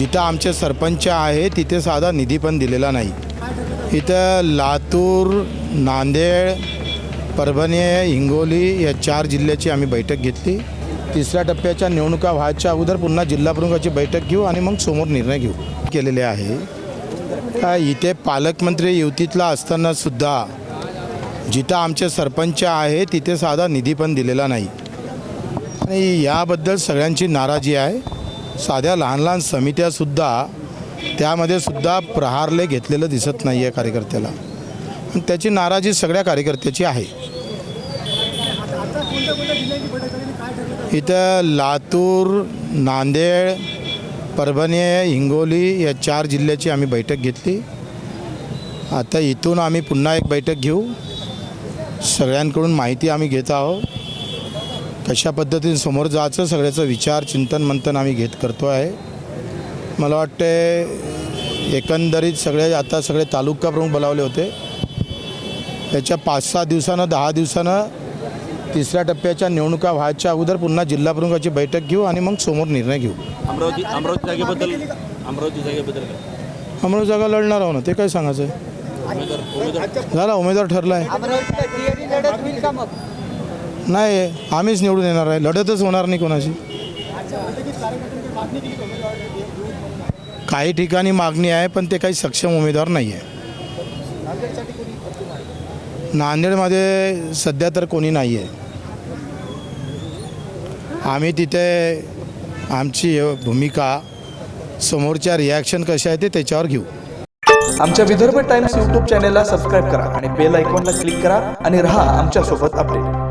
जिथं आमचे सरपंच आहे तिथे साधा निधी पण दिलेला नाही. इथं लातूर नांदेड परभणी हिंगोली या चार जिल्ह्याची आम्ही बैठक घेतली. तिसऱ्या टप्प्याच्या निवडणुका व्हायच्या अगोदर पुन्हा जिल्हा प्रमुखाची बैठक घेऊ आणि मग समोर निर्णय घेऊ. केलेले आहे. इथे पालकमंत्री युतीतला असताना सुद्धा जिथं आमचे सरपंच आहे तिथे साधा निधी पण दिलेला नाही. आणि याबद्दल सगळ्यांची नाराजी आहे. साध्या लहान लहान समित्यासुद्धा त्यामध्ये सुद्धा प्रहारले घेतलेलं दिसत नाही आहे कार्यकर्त्याला. आणि त्याची नाराजी सगळ्या कार्यकर्त्याची आहे. इथं लातूर नांदेड परभणी हिंगोली या चार जिल्ह्याची आम्ही बैठक घेतली. आता इथून आम्ही पुन्हा एक बैठक घेऊ. सगळ्यांकडून माहिती आम्ही घेत आहोत. कशा पद्धतीने समोर जायचं सगळ्याचं विचार चिंतन मंथन आम्ही घेत करतो आहे. मला वाटते एकंदरीत सगळे आता सगळे तालुका प्रमुख बोलावले होते. त्याच्या पाच सहा दिवसानं दहा दिवसानं तिसऱ्या टप्प्याच्या निवडणुका व्हायच्या अगोदर पुन्हा जिल्हा प्रमुखाची बैठक घेऊ आणि मग समोर निर्णय घेऊ. अमरावती अमरावती जागेबद्दल अमरावती जागेबद्दल काय? आम्हाला जागा लढणार आहो ना ते काय सांगायचं झाला उमेदवार ठरला आहे नाही आम्हीच निवडून येणार आहे. लढतच होणार नाही कोणाची. काही ठिकाणी मागणी आहे पण ते काही सक्षम उमेदवार नाही आहे नांदेडमध्ये सध्या तर कोणी नाही आहे आम्ही तिथे आमची भूमिका समोरच्या रिॲक्शन कशा आहे ते त्याच्यावर घेऊ. आमच्या विदर्भ टाइम्स यूट्यूब चॅनेलला सबस्क्राईब करा आणि बेल आयकॉनला क्लिक करा आणि राहा आमच्यासोबत अपडेट